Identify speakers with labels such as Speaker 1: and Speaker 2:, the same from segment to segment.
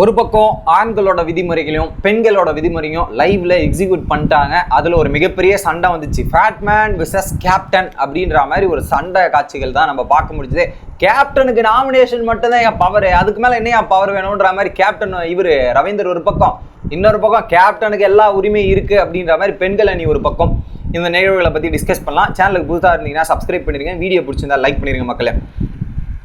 Speaker 1: ஒரு பக்கம் ஆண்களோட விதிமுறைகளையும் பெண்களோட விதிமுறையும் லைவ்ல எக்ஸிக்யூட் பண்ணிட்டாங்க. அதுல ஒரு மிகப்பெரிய சண்டை வந்துச்சு. ஃபேட்மேன் விசஸ் கேப்டன் அப்படின்ற மாதிரி ஒரு சண்டை காட்சிகள் தான் நம்ம பார்க்க முடிஞ்சது. கேப்டனுக்கு நாமினேஷன் மட்டும்தான் என் பவர் அதுக்கு மேல என்ன என் பவர் வேணுன்ற மாதிரி கேப்டன் இவர் ரவீந்தர் ஒரு பக்கம். இன்னொரு பக்கம் கேப்டனுக்கு எல்லா உரிமையும் இருக்கு அப்படின்ற மாதிரி பெண்கள் அணி ஒரு பக்கம். இந்த நிகழ்வுகளை பத்தி டிஸ்கஸ் பண்ணலாம். சேனலுக்கு புதுசாக இருந்தீங்கன்னா சப்ஸ்கிரைப் பண்ணிருங்க. வீடியோ பிடிச்சிருந்தா லைக் பண்ணிருங்க மக்களை.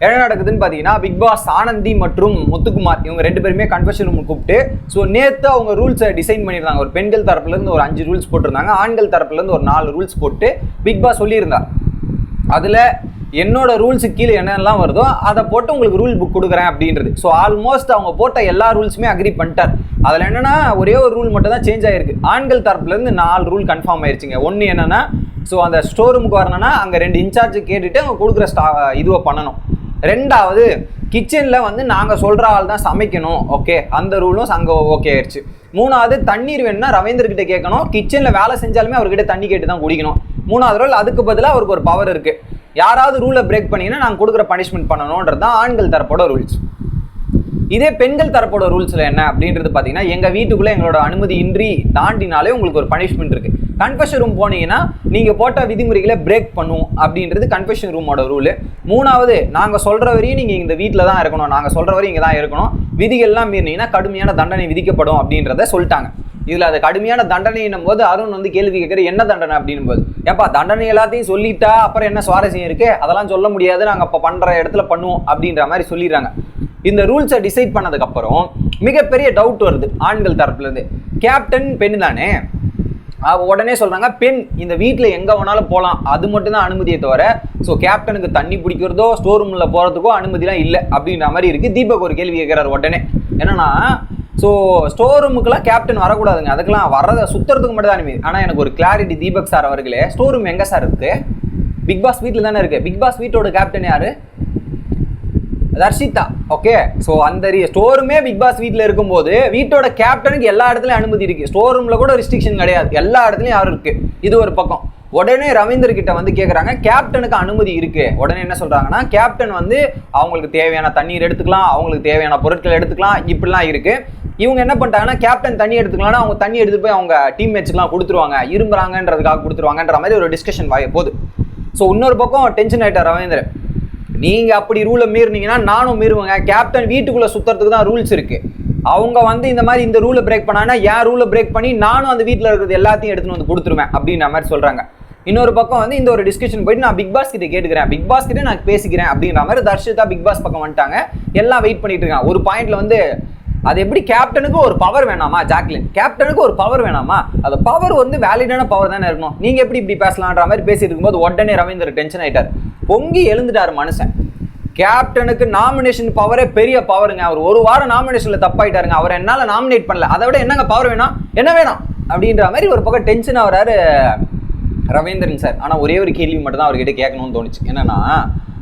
Speaker 1: என்ன நடக்குதுன்னு பார்த்தீங்கன்னா பிக் பாஸ் ஆனந்தி மற்றும் முத்துக்குமார் இவங்க ரெண்டு பேருமே கன்ஃபெஷன் ரூம் கூப்பிட்டு ஸோ நேற்று அவங்க ரூல்ஸை டிசைன் பண்ணியிருந்தாங்க. ஒரு பெண்கள் தரப்புலேருந்து ஒரு அஞ்சு ரூல்ஸ் போட்டிருந்தாங்க. ஆண்கள் தரப்புலேருந்து ஒரு நாலு ரூல்ஸ் போட்டு பிக் பாஸ் சொல்லியிருந்தார் அதில் என்னோட ரூல்ஸுக்கு கீழே என்னெல்லாம் வருதோ அதை போட்டு உங்களுக்கு ரூல் புக் கொடுக்குறேன் அப்படின்றது. ஸோ ஆல்மோஸ்ட் அவங்க போட்ட எல்லா ரூல்ஸுமே அக்ரி பண்ணிட்டார். அதில் என்னென்னா ஒரே ஒரு ரூல் மட்டும் தான் சேஞ்ச் ஆகிருக்கு ஆண்கள் தரப்புலேருந்து நாலு ரூல் கன்ஃபார்ம் ஆயிடுச்சுங்க ஒன்று என்னென்னா ஸோ அந்த ஸ்டோர் ரூமுக்கு வரணும்னா அங்கே ரெண்டு இன்சார்ஜ் கேட்டுட்டு அவங்க கொடுக்குற ஸ்டா இதுவை பண்ணணும். ரெண்டாவது கிச்சனில் வந்து நாங்கள் சொல்கிற ஆள் தான் சமைக்கணும் ஓகே அந்த ரூலும் அங்கே ஓகே ஆயிடுச்சு. மூணாவது தண்ணீர் வேணும்னா ரவீந்தர்கிட்ட கேட்கணும். கிச்சனில் வேலை செஞ்சாலுமே அவர்கிட்ட தண்ணி கேட்டு தான் குடிக்கணும். மூணாவது ரூல் அதுக்கு பதிலாக அவருக்கு ஒரு பவர் இருக்குது யாராவது ரூலை பிரேக் பண்ணீங்கன்னா நாங்கள் கொடுக்குற பனிஷ்மெண்ட் பண்ணணுன்றது தான் ஆண்கள் தரப்போட ரூல்ஸ் இதே பெண்கள் தரப்போட ரூல்ஸில் என்ன அப்படின்றது பார்த்தீங்கன்னா எங்கள் வீட்டுக்குள்ளே எங்களோட அனுமதி இன்றி தாண்டினாலே உங்களுக்கு ஒரு பனிஷ்மெண்ட் இருக்குது கன்ஃபெஷன் ரூம் போனீங்கன்னா நீங்கள் போட்ட விதிமுறைகளை பிரேக் பண்ணும் அப்படின்றது கன்ஃபெஷன் ரூமோட ரூலு மூணாவது நாங்கள் சொல்கிற வரையும் நீங்கள் இந்த வீட்டில் தான் இருக்கணும். நாங்கள் சொல்கிற வரையும் இங்கே தான் இருக்கணும். விதிகள்லாம் மீறினீங்கன்னா கடுமையான தண்டனை விதிக்கப்படும் அப்படின்றத சொல்லிட்டாங்க. இதில் அது கடுமையான தண்டனைன்னும் போது அருண் வந்து கேள்வி கேட்குற என்ன தண்டனை? அப்படின்னும் போது. ஏப்பா தண்டனை எல்லாத்தையும் சொல்லிட்டா அப்புறம் என்ன சுவாரஸ்யம் இருக்குது அதெல்லாம் சொல்ல முடியாது. நாங்கள் இப்போ பண்ணுற இடத்துல பண்ணுவோம் அப்படின்ற மாதிரி சொல்லிடுறாங்க. இந்த ரூல்ஸை டிசைட் பண்ணதுக்கப்புறம் மிகப்பெரிய டவுட் வருது ஆண்கள் தரப்புலேருந்து கேப்டன் பெண் தானே? உடனே சொல்றாங்க பெண் இந்த வீட்டில் எங்கே வேணாலும் போகலாம் அது மட்டும் தான் அனுமதியை தவிர ஸோ கேப்டனுக்கு தண்ணி பிடிக்கிறதோ ஸ்டோர் ரூமில் போகிறதுக்கோ அனுமதிலாம் இல்லை அப்படின்ற மாதிரி இருக்கு. தீபக் ஒரு கேள்வி கேட்குறாரு உடனே. என்னன்னா ஸோ ஸ்டோர் ரூமுக்கெல்லாம் கேப்டன் வரக்கூடாதுங்க. அதுக்கெல்லாம் வர்றத சுத்துறதுக்கு மட்டும் தான் அனுமதி. ஆனால் எனக்கு ஒரு கிளாரிட்டி தீபக் சார் அவர்களே ஸ்டோர் ரூம் எங்கே சார் இருக்கு? பிக் பாஸ் வீட்டில் தானே இருக்கு. பிக் பாஸ் வீட்டோட கேப்டன் யாரு? தர்ஷிதா ஓகே ஸோ அந்த ஸ்டோருமே பிக் பாஸ் வீட்டில் இருக்கும்போது வீட்டோட கேப்டனுக்கு எல்லா இடத்துலையும் அனுமதி இருக்குது ஸ்டோர் ரூமில் கூட ரெஸ்ட்ரிக்ஷன் கிடையாது. எல்லா இடத்துலையும் யாரும் இருக்குது இது ஒரு பக்கம். உடனே ரவீந்தர் கிட்ட வந்து கேட்குறாங்க கேப்டனுக்கு அனுமதி இருக்கு. உடனே என்ன சொல்றாங்கன்னா கேப்டன் வந்து அவங்களுக்கு தேவையான தண்ணீர் எடுத்துக்கலாம் அவங்களுக்கு தேவையான பொருட்கள் எடுத்துக்கலாம் இப்படிலாம் இருக்கு. இவங்க என்ன பண்ணிட்டாங்கன்னா கேப்டன் தண்ணி எடுத்துக்கலாம்னா அவங்க தண்ணி எடுத்துட்டு போய் அவங்க டீம் மேட்ச்க்குலாம் கொடுத்துருவாங்க. இரும்புறாங்கன்றதுக்காக கொடுத்துருவாங்கன்ற மாதிரி ஒரு டிஸ்கஷன் வாய போகுது ஸோ இன்னொரு பக்கம் டென்ஷன் ஆகிட்டார் ரவீந்தர். நீங்கள் அப்படி ரூலை மீறினீங்கன்னா நானும் மீறுவேங்க. கேப்டன் வீட்டுக்குள்ளே சுத்துறதுக்கு தான் ரூல்ஸ் இருக்கு. அவங்க வந்து இந்த மாதிரி இந்த ரூலை பிரேக் பண்ணாங்கன்னா என் ரூலை பிரேக் பண்ணி நானும் அந்த வீட்டில் இருக்கிறது எல்லாத்தையும் எடுத்துன்னு வந்து கொடுத்துருவேன் அப்படின்ற மாதிரி சொல்கிறாங்க இன்னொரு பக்கம் வந்து இந்த ஒரு டிஸ்கஷன் போயிட்டு நான் பிக் பாஸ் கிட்ட கேட்டுக்கிறேன். பிக் பாஸ் கிட்ட நான் பேசிக்கிறேன் அப்படின்ற மாதிரி தர்ஷிதா பிக் பாஸ் பக்கம் வந்துட்டாங்க. எல்லாம் வெயிட் பண்ணிட்டு இருக்காங்க. ஒரு பாயிண்ட்ல வந்து அது எப்படி கேப்டனுக்கு ஒரு பவர் வேணாமா ஜாக்லின்? கேப்டனுக்கு ஒரு பவர் வேணாமா? அந்த பவர் வந்து வேலிடான பவர் தானே இருக்கணும். நீங்க எப்படி இப்படி பேசலான்ற மாதிரி பேசிட்டு இருக்கும்போது உடனே ரவீந்தர் டென்ஷன் ஆயிட்டார். பொங்கி எழுந்துட்டாரு மனுஷன். கேப்டனுக்கு நாமினேஷன் பவரே பெரிய பவருங்க அவர் ஒரு வாரம் நாமினேஷன்ல தப்பாயிட்டாருங்க. அவர் என்னால நாமினேட் பண்ணல. அதை விட என்னங்க பவர் வேணும்? என்ன வேணும்? அப்படின்ற மாதிரி ஒரு பக்கம் டென்ஷன் ஆகிறாரு ரவீந்திரன் சார் ஆனால் ஒரே ஒரு கேள்வி மட்டும் தான் அவர்கிட்ட கேட்கணும்னு தோணுச்சு. என்னன்னா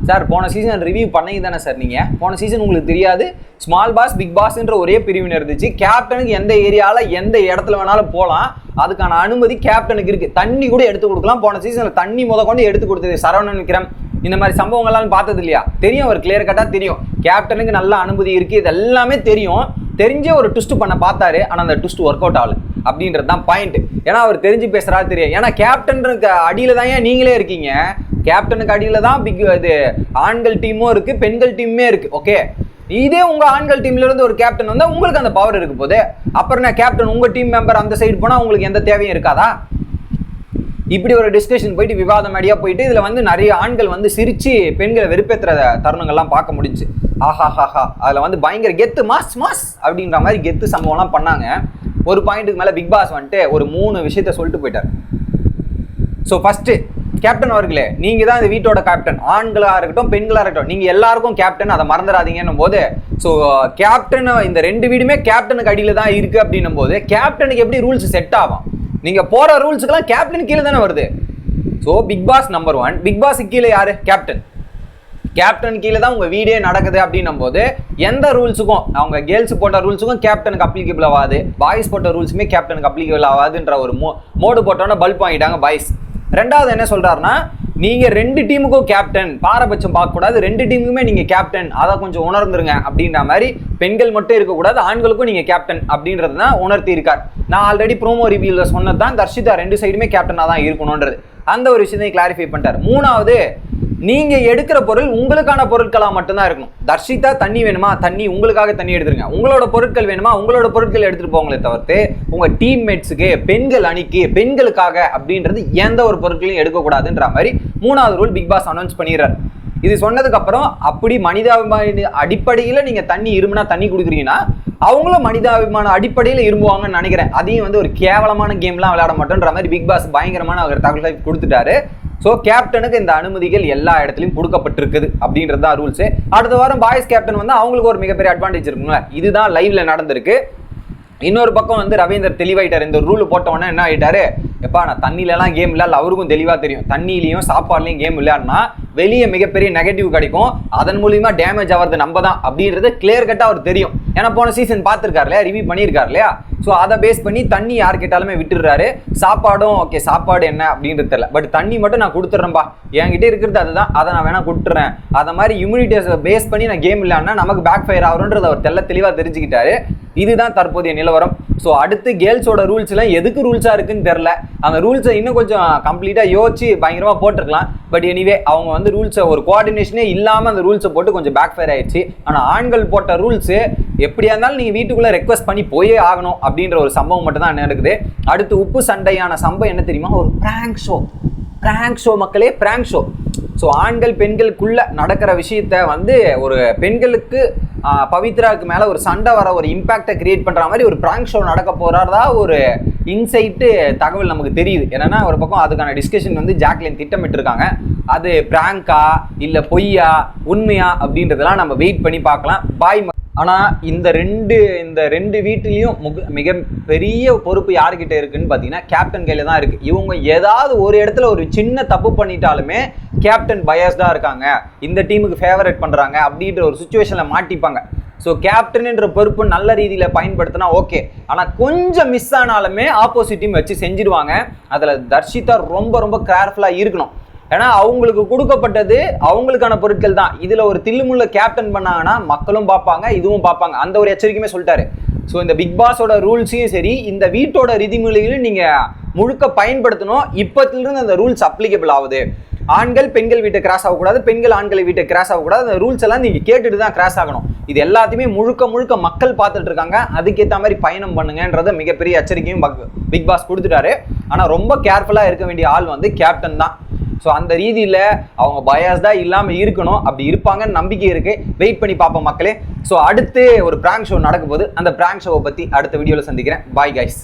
Speaker 1: சார் போன சீசன் ரிவ்யூ பண்ணி தானே சார் நீங்கள் போன சீசன் உங்களுக்கு தெரியாது. ஸ்மால் பாஸ் பிக் பாஸ்ன்ற ஒரே பிரிவினர் இருந்துச்சு. கேப்டனுக்கு எந்த ஏரியாவில் எந்த இடத்துல வேணாலும் போகலாம் அதுக்கான அனுமதி கேப்டனுக்கு இருக்கு. தண்ணி கூட எடுத்து கொடுக்கலாம். போன சீசனில் தண்ணி முத கொண்டு எடுத்து கொடுத்தது சரவணன் விக்ரம். இந்த மாதிரி சம்பவங்கள்லாம் பார்த்தது இல்லையா? தெரியும் அவர் கிளியர் கட்டாக தெரியும். கேப்டனுக்கு நல்ல அனுமதி இருக்கு. இது எல்லாமே தெரியும். தெரிஞ்சே ஒரு ட்விஸ்ட் பண்ண பார்த்தாரு. ஆனால் அந்த ட்விஸ்ட் ஒர்க் அவுட் ஆகல. அப்படின்றது தான் பாயிண்ட் ஏன்னா அவர் தெரிஞ்சு பேசுகிறாரு தெரியும். ஏன்னா கேப்டனுக்கு அடியில் தான் ஏன் நீங்களே இருக்கீங்க? கேப்டனுக்கு அடியில் தான் பிக் இது. ஆண்கள் டீமும் இருக்குது பெண்கள் டீமுமே இருக்குது ஓகே இதே உங்கள் ஆண்கள் டீம்ல இருந்து ஒரு கேப்டன் வந்தால் உங்களுக்கு அந்த பவர் இருக்கு போது அப்புறம் என்ன கேப்டன் உங்கள் டீம் மெம்பர் அந்த சைடு போனால் உங்களுக்கு எந்த தேவையும் இருக்காதா? இப்படி ஒரு டிஸ்கஷன் போயிட்டு விவாதம் அடியா போயிட்டு இதில் வந்து நிறைய ஆண்கள் வந்து சிரித்து பெண்களை வெறுப்பேத்துற தருணங்கள்லாம் பார்க்க முடிஞ்சு. ஆஹா ஹாஹா அதில் வந்து பயங்கர கெத்து மாஸ் மாஸ் அப்படின்ற மாதிரி கெத்து சம்பவம்லாம் பண்ணாங்க. ஒரு பாயிண்ட்டுக்கு மேலே பிக் பாஸ் வந்துட்டு ஒரு மூணு விஷயத்த சொல்லிட்டு போயிட்டார். ஸோ ஃபஸ்ட்டு கேப்டன் அவர்களே நீங்க தான் இந்த வீட்டோட கேப்டன் ஆண்களா இருக்கட்டும் பெண்களா இருக்கட்டும் நீங்க எல்லாருக்கும் கேப்டன் அதை மறந்துடாதீங்கன்னும் போது ஸோ கேப்டன் இந்த ரெண்டு வீடுமே கேப்டனுக்கு அடியில் தான் இருக்கு அப்படின்னும் போது கேப்டனுக்கு எப்படி ரூல்ஸ் செட் ஆகும்? நீங்க போற ரூல்ஸுக்கெல்லாம் கேப்டன் கீழே தானே வருது. So Bigg Boss number one Bigg Boss கீழே யாரு? கேப்டன் கேப்டன் கீழே தான் உங்கள் வீடே நடக்குது அப்படின்னும் போது எந்த ரூல்ஸுக்கும் அவங்க கேர்ள்ஸ் போட்ட ரூல்ஸுக்கும் கேப்டனுக்கு அப்ளிகபிள் ஆகாது. பாய்ஸ் போட்ட ரூல்ஸுமே கேப்டனுக்கு அப்ளிகபிள் ஆகாதுன்ற ஒரு மோ மோடு போட்டோன்னே பல்ப் வாங்கிட்டாங்க பாய்ஸ் ரெண்டாவது என்ன சொல்கிறாருன்னா நீங்கள் ரெண்டு டீமுக்கும் கேப்டன் பாரபட்சம் பார்க்கக்கூடாது. ரெண்டு டீமுக்குமே நீங்கள் கேப்டன் அதை கொஞ்சம் உணர்ந்துருங்க அப்படின்ற மாதிரி பெண்கள் மட்டும் இருக்கக்கூடாது ஆண்களுக்கும் நீங்கள் கேப்டன் அப்படின்றது தான் உணர்த்தி இருக்கார் நான் ஆல்ரெடி ப்ரோமோ ரிவ்யூல சொன்னது தான் தர்ஷிதா ரெண்டு சைடுமே கேப்டனாக தான் இருக்கணுன்றது அந்த ஒரு விஷயத்தையும் கிளாரிஃபை பண்ணிட்டார். மூணாவது நீங்க எடுக்கிற பொருள் உங்களுக்கான பொருட்களா மட்டும்தான் இருக்கணும். தர்ஷிதா தண்ணி வேணுமா? தண்ணி உங்களுக்காக தண்ணி எடுத்துருங்க. உங்களோட பொருட்கள் வேணுமா? உங்களோட பொருட்கள் எடுத்துட்டு போங்களே தவிர்த்து உங்க டீம்மேட்ஸுக்கு பெண்கள் அணிக்கு பெண்களுக்காக அப்படின்றது எந்த ஒரு பொருட்களையும் எடுக்கக்கூடாதுன்ற மாதிரி மூணாவது ரூல் பிக் பாஸ் அனௌன்ஸ் பண்ணிடுறாரு. இது சொன்னதுக்கு அப்புறம் அப்படி மனிதாபிமான அடிப்படையில் நீங்க தண்ணி இருமுனா தண்ணி கொடுக்குறீங்கன்னா அவங்களும் மனிதாபிமான அடிப்படையில் இரும்புவாங்கன்னு நினைக்கிறேன். அதையும் வந்து ஒரு கேவலமான கேம்லாம் விளையாட மாட்டோன்ற மாதிரி பிக் பாஸ் பயங்கரமான அவர் தகவல் கொடுத்துட்டாரு. ஸோ கேப்டனுக்கு இந்த அனுமதிகள் எல்லா இடத்துலையும் கொடுக்கப்பட்டிருக்குது அப்படின்றது தான் ரூல்ஸு அடுத்த வாரம் பாய்ஸ் கேப்டன் வந்து அவங்களுக்கு ஒரு மிகப்பெரிய அட்வான்டேஜ் இருக்குங்களா இதுதான் லைவ்ல நடந்திருக்கு. இன்னொரு பக்கம் வந்து ரவீந்தர் தெளிவாயிட்டார். இந்த ரூல் போட்டவொன்னே என்ன ஆயிட்டாரு? எப்பா நான் தண்ணியிலலாம் கேம் விளையாடல அவருக்கும் தெளிவாக தெரியும். தண்ணியிலையும் சாப்பாடுலையும் கேம் விளையாடினா வெளியே மிகப்பெரிய நெகட்டிவ் கிடைக்கும். அதன் மூலியமா டேமேஜ் ஆகிறது நம்ம தான் அப்படின்றது கிளியர் கட்டாக அவர் தெரியும். ஏன்னா போன சீசன் பார்த்துருக்காரு இல்லையா? ரிவ்யூ பண்ணியிருக்காரு இல்லையா? ஸோ அதை பேஸ் பண்ணி தண்ணி யார் கேட்டாலுமே விட்டுடுறாரு. சாப்பாடும் ஓகே சாப்பாடு என்ன அப்படின்றது தெரியல. பட் தண்ணி மட்டும் நான் கொடுத்துட்றேன்ப்பா என்கிட்ட இருக்கிறது அதுதான். அதை நான் வேணால் கொடுத்துட்றேன். அதை மாதிரி இம்யூனிட்டியை பேஸ் பண்ணி நான் கேம் இல்லைன்னா நமக்கு பேக் ஃபயர் ஆகும்ன்றது அவர் தெல்ல தெளிவாக தெரிஞ்சுக்கிட்டாரு. இதுதான் தற்போதைய நிலவரம். ஸோ அடுத்து கேர்ள்ஸோட ரூல்ஸ்லாம் எதுக்கு ரூல்ஸாக இருக்குன்னு தெரில அந்த ரூல்ஸை இன்னும் கொஞ்சம் கம்ப்ளீட்டாக யோசிச்சு பயங்கரமாக போட்டிருக்கலாம். பட் எனிவே அவங்க வந்து ரூல்ஸை ஒரு கோஆர்டினேஷனே இல்லாமல் அந்த ரூல்ஸை போட்டு கொஞ்சம் பேக் ஃபயர் ஆயிடுச்சு. ஆனால் ஆண்கள் போட்ட ரூல்ஸு எப்படியா இருந்தாலும் நீங்கள் வீட்டுக்குள்ளே ரெக்வஸ்ட் பண்ணி போயே ஆகணும் அப்படின்ற ஒரு சம்பவம் மட்டும் தான் நடக்குது. அடுத்து உப்பு சண்டையான சம்பவம் என்ன தெரியுமா? ஒரு பிராங்க் ஷோ பிராங்க் ஷோ மக்களே பிராங்க் ஷோ ஸோ ஆண்கள் பெண்களுக்குள்ள நடக்கிற விஷயத்த வந்து ஒரு பெண்களுக்கு பவித்ராவுக்கு மேலே ஒரு சண்டை வர ஒரு இம்பாக்டை கிரியேட் பண்ணுற மாதிரி ஒரு பிராங்க் ஷோ நடக்க போகிறதா ஒரு இன்சைட்டு தகவல் நமக்கு தெரியுது. என்னன்னா ஒரு பக்கம் அதுக்கான டிஸ்கஷன் வந்து ஜாக்லின் திட்டமிட்டிருக்காங்க. அது பிராங்கா இல்லை பொய்யா உண்மையா அப்படின்றதெல்லாம் நம்ம வெயிட் பண்ணி பார்க்கலாம். பாய் ஆனால் இந்த ரெண்டு இந்த ரெண்டு வீட்டிலையும் முக மிக பெரிய பொறுப்பு யார்கிட்ட இருக்குன்னு பார்த்தீங்கன்னா கேப்டன் கையில் தான் இருக்குது இவங்க ஏதாவது ஒரு இடத்துல ஒரு சின்ன தப்பு பண்ணிட்டாலுமே கேப்டன் பயஸ்டாக இருக்காங்க. இந்த டீமுக்கு ஃபேவரட் பண்ணுறாங்க அப்படின்ற ஒரு சுச்சுவேஷனில் மாட்டிப்பாங்க. ஸோ கேப்டன்ன்ற பொறுப்பு நல்ல ரீதியில் பயன்படுத்தினா ஓகே ஆனால் கொஞ்சம் மிஸ் ஆனாலுமே ஆப்போசிட் டீம் வச்சு செஞ்சிருவாங்க. அதில் தர்ஷிதா ரொம்ப ரொம்ப கேர்ஃபுல்லாக இருக்கணும். ஏன்னா அவங்களுக்கு கொடுக்கப்பட்டது அவங்களுக்கான பொருட்கள் தான். இதில் ஒரு தில்லுமுள்ள கேப்டன் பண்ணாங்கன்னா மக்களும் பார்ப்பாங்க இதுவும் பார்ப்பாங்க. அந்த ஒரு எச்சரிக்கையுமே சொல்லிட்டாரு. ஸோ இந்த பிக் பாஸோட ரூல்ஸையும் சரி இந்த வீட்டோட விதிமுறைகளையும் நீங்கள் முழுக்க பயன்படுத்தணும். இப்போத்திலிருந்து அந்த ரூல்ஸ் அப்ளிகபிள் ஆகுது. ஆண்கள் பெண்கள் வீட்டை கிராஸ் ஆகக்கூடாது. பெண்கள் ஆண்கள் வீட்டை கிராஸ் ஆகக்கூடாது. அந்த ரூல்ஸ் எல்லாம் நீங்கள் கேட்டுட்டு தான் கிராஸ் ஆகணும். இது எல்லாத்தையுமே முழுக்க முழுக்க மக்கள் பார்த்துட்டு இருக்காங்க. அதுக்கேற்ற மாதிரி பயணம் பண்ணுங்கன்றத மிகப்பெரிய எச்சரிக்கையும் பிக் பாஸ் கொடுத்துட்டாரு. ஆனால் ரொம்ப கேர்ஃபுல்லாக இருக்க வேண்டிய ஆள் வந்து கேப்டன் தான். ஸோ அந்த ரீதியில் அவங்க பயாஸ்டாக இல்லாமல் இருக்கணும். அப்படி இருப்பாங்கன்னு நம்பிக்கை இருக்குது வெயிட் பண்ணி பார்ப்போம் மக்களே. ஸோ அடுத்து ஒரு ப்ராங்க் ஷோ நடக்கும் போது அந்த ப்ராங்க் ஷோவை பற்றி அடுத்த வீடியோவில் சந்திக்கிறேன். Bye guys